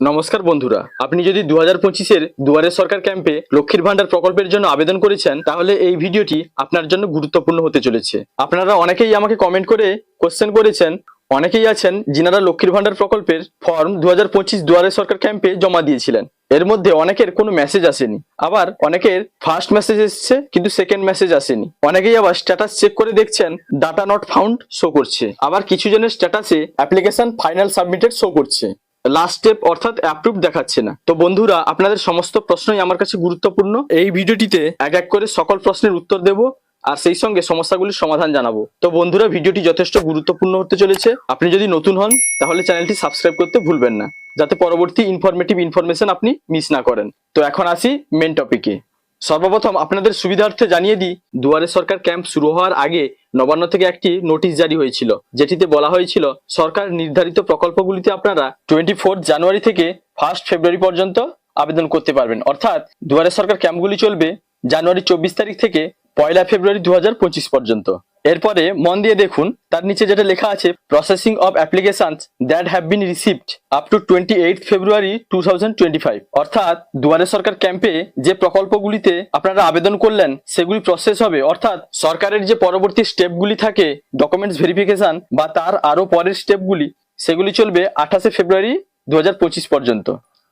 নমস্কার বন্ধুরা, আপনি যদি দু হাজার পঁচিশের দুয়ারে সরকার ক্যাম্পে লক্ষ্মীর ভান্ডার প্রকল্পের জন্য আবেদন করেছেন, তাহলে এই ভিডিওটি আপনার জন্য গুরুত্বপূর্ণ হতে চলেছে। আপনারা অনেকেই আমাকে কমেন্ট করে কোশ্চেন করেছেন, অনেকেই আছেন যিনারা লক্ষ্মীর ভান্ডার প্রকল্পের ফর্ম দু হাজার পঁচিশ দুয়ারে সরকার ক্যাম্পে জমা দিয়েছিলেন। এর মধ্যে অনেকের কোনো মেসেজ আসেনি। আবার অনেকের ফার্স্ট মেসেজ এসছে, কিন্তু সেকেন্ড মেসেজ আসেনি। অনেকেই আবার স্ট্যাটাস চেক করে দেখছেন ডাটা নট ফাউন্ড শো করছে। আবার কিছু জনের স্ট্যাটাসে অ্যাপ্লিকেশন ফাইনাল সাবমিটেড শো করছে। লাস্ট স্টেপ অর্থাৎ অ্যাপ্রুভ দেখাচ্ছে না। তো বন্ধুরা, আপনাদের সমস্ত প্রশ্নই আমার কাছে গুরুত্বপূর্ণ। এই ভিডিওটিতে এক এক করে সকল প্রশ্নের উত্তর দেব আর সেই সঙ্গে সমস্যাগুলির সমাধান জানাব। তো বন্ধুরা, ভিডিওটি যথেষ্ট গুরুত্বপূর্ণ হতে চলেছে। আপনি যদি নতুন হন, তাহলে চ্যানেলটি সাবস্ক্রাইব করতে ভুলবেন না। যাতে পরবর্তী ইনফরমেটিভ ইনফরমেশন আপনি মিস না করেন। তো এখন আসি মেন টপিকে সর্বপ্রথম আপনাদের সুবিধার্থে জানিয়ে দিই, দুয়ারে সরকার ক্যাম্প শুরু হওয়ার আগে নবান্ন থেকে একটি নোটিশ জারি হয়েছিল। যেটিতে বলা হয়েছিল, সরকার নির্ধারিত প্রকল্পগুলিতে আপনারা টোয়েন্টি জানুয়ারি থেকে ফার্স্ট ফেব্রুয়ারি পর্যন্ত আবেদন করতে পারবেন। অর্থাৎ দুয়ারে সরকার ক্যাম্পগুলি চলবে জানুয়ারি চব্বিশ তারিখ থেকে পয়লা ফেব্রুয়ারি দু হাজার পঁচিশ পর্যন্ত। এরপরে মন দিয়ে দেখুন, তার নিচে যেটা লেখা আছে processing of applications that have been received up to twenty eight February two অর্থাৎ দুয়ারে সরকার ক্যাম্পে যে প্রকল্পগুলিতে আপনারা আবেদন করলেন, সেগুলি প্রসেস হবে। অর্থাৎ সরকারের যে পরবর্তী স্টেপগুলি থাকে ডকুমেন্টস ভেরিফিকেশন বা তার আরও পরের স্টেপগুলি সেগুলি চলবে আঠাশে ফেব্রুয়ারি দু হাজার পঁচিশ পর্যন্ত।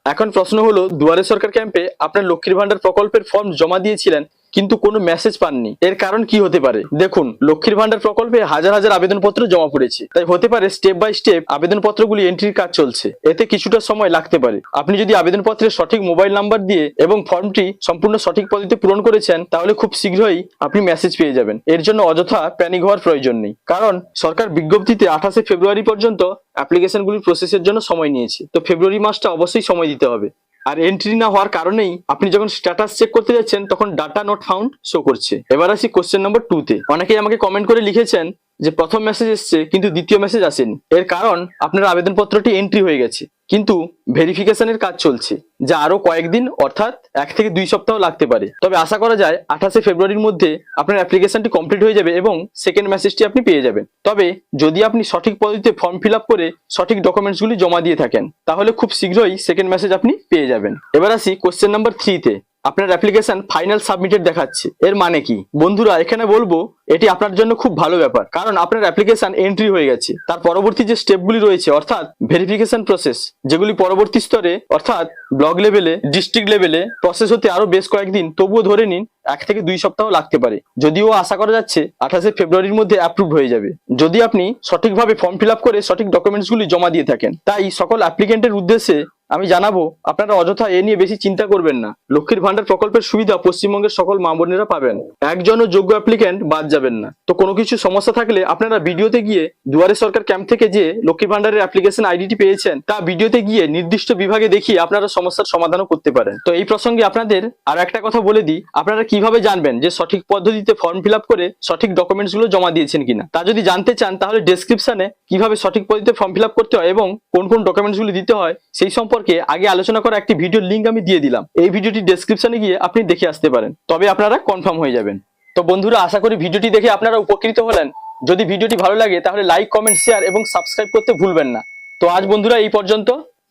এখন প্রশ্ন হলো, দুয়ারে সরকার ক্যাম্পে আপনার লক্ষ্মীর ভান্ডার প্রকল্পের ফর্ম জমা দিয়েছিলেন কিন্তু কোনো মেসেজ পাননি। এর কারণ কি হতে পারে? দেখুন, লক্ষ্মীর ভান্ডার প্রকল্পে হাজার হাজার আবেদনপত্র জমা পড়েছে। তাই হতে পারে স্টেপ বাই স্টেপ আবেদনপত্রগুলি এন্ট্রির কাজ চলছে। এতে কিছুটা সময় লাগতে পারে। আপনি যদি আবেদনপত্রের সঠিক মোবাইল নাম্বার দিয়ে এবং ফর্মটি সম্পূর্ণ সঠিক পদ্ধতিতে পূরণ করেছেন, তাহলে খুব শীঘ্রই আপনি মেসেজ পেয়ে যাবেন। এর জন্য অযথা প্যানিক হওয়ার প্রয়োজন নেই। কারণ সরকার বিজ্ঞপ্তিতে আঠাশে ফেব্রুয়ারি পর্যন্ত অ্যাপ্লিকেশনগুলির প্রসেসের জন্য সময় নিয়েছে। তো ফেব্রুয়ারি মাসটা অবশ্যই সময় দিতে হবে। আর এন্ট্রি না হওয়ার কারণেই আপনি যখন স্ট্যাটাস চেক করতে যাচ্ছেন, তখন ডাটা নট ফাউন্ড শো করছে। এবার আসি কোশ্চেন নম্বর টু তে। অনেকেই আমাকে কমেন্ট করে লিখেছেন যে প্রথম মেসেজ এসছে, কিন্তু দ্বিতীয় মেসেজ আসেনি। এর কারণ, আপনার আবেদনপত্রটি এন্ট্রি হয়ে গেছে। কিন্তু ভেরিফিকেশনের কাজ চলছে, যা আরও কয়েকদিন, অর্থাৎ এক থেকে দুই সপ্তাহ লাগতে পারে। তবে আশা করা যায়, আঠাশে ফেব্রুয়ারির মধ্যে আপনার অ্যাপ্লিকেশনটি কমপ্লিট হয়ে যাবে এবং সেকেন্ড মেসেজটি আপনি পেয়ে যাবেন। তবে যদি আপনি সঠিক পদ্ধতিতে ফর্ম ফিল করে সঠিক ডকুমেন্টসগুলি জমা দিয়ে থাকেন, তাহলে খুব শীঘ্রই সেকেন্ড মেসেজ আপনি পেয়ে যাবেন। এবার আসি কোশ্চেন নাম্বার থ্রিতে আপনার অ্যাপ্লিকেশন ফাইনাল সাবমিটেড দেখাচ্ছে। এর মানে কি? বন্ধুরা, এখানে বলব, এটি আপনার জন্য খুব ভালো ব্যাপার। কারণ আপনার অ্যাপ্লিকেশন এন্ট্রি হয়ে গেছে। তার পরবর্তী যে স্টেপগুলি রয়েছে, অর্থাৎ ভেরিফিকেশন প্রসেস যেগুলি পরবর্তী স্তরে, অর্থাৎ ব্লক লেভেলে ডিস্ট্রিক্ট লেভেলে প্রসেস হতে আরও বেশ কয়েকদিন, তবুও ধরে নিন, এক থেকে দুই সপ্তাহ লাগতে পারে। যদিও আশা করা যাচ্ছে, আঠাশে ফেব্রুয়ারির মধ্যে অ্যাপ্রুভ হয়ে যাবে। যদি আপনি সঠিকভাবে ফর্ম ফিল করে সঠিক ডকুমেন্টসগুলি জমা দিয়ে থাকেন, তাই সকল অ্যাপ্লিকেন্টের উদ্দেশ্যে আমি জানাব, আপনারা অযথা এ নিয়ে বেশি চিন্তা করবেন না। লক্ষ্মীর ভান্ডার প্রকল্পের সুবিধা পশ্চিমবঙ্গের সকল মা বোনেরা পাবেন। একজনও যোগ্য অ্যাপ্লিকেন্ট বাদ যাবেন না। তো কোনো কিছু সমস্যা থাকলে আপনারা ভিডিওতে গিয়ে দুয়ারে সরকার ক্যাম্প থেকে যে লক্ষ্মীর ভান্ডারের অ্যাপ্লিকেশন আইডিটি পেয়েছেন, তা ভিডিওতে গিয়ে নির্দিষ্ট বিভাগে দেখিয়ে আপনারা সমস্যার সমাধানও করতে পারেন। তো এই প্রসঙ্গে আপনাদের আর একটা কথা বলে দিই, আপনারা কীভাবে জানবেন যে সঠিক পদ্ধতিতে ফর্ম ফিল করে সঠিক ডকুমেন্টসগুলো জমা দিয়েছেন কিনা? তা যদি জানতে চান, তাহলে ডেসক্রিপশনে কীভাবে সঠিক পদ্ধতিতে ফর্ম ফিল করতে হয় এবং কোন কোন ডকুমেন্টসগুলো দিতে হয়, সেই সম্পর্কে আগে আলোচনা করা একটি ভিডিওর লিঙ্ক আমি দিয়ে দিলাম। এই ভিডিওটি ডেসক্রিপশনে গিয়ে আপনি দেখে আসতে পারেন। তবে আপনারা কনফার্ম হয়ে যাবেন। তো বন্ধুরা, আশা করি ভিডিওটি দেখে আপনারা উপকৃত হলেন। যদি ভিডিওটি ভালো লাগে, তাহলে লাইক কমেন্ট শেয়ার এবং সাবস্ক্রাইব করতে ভুলবেন না। তো আজ বন্ধুরা এই পর্যন্ত।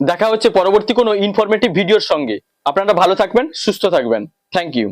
দেখা হচ্ছে পরবর্তী কোনো ইনফরমেটিভ ভিডিওর সঙ্গে। আপনারা ভালো থাকবেন, সুস্থ থাকবেন। Thank you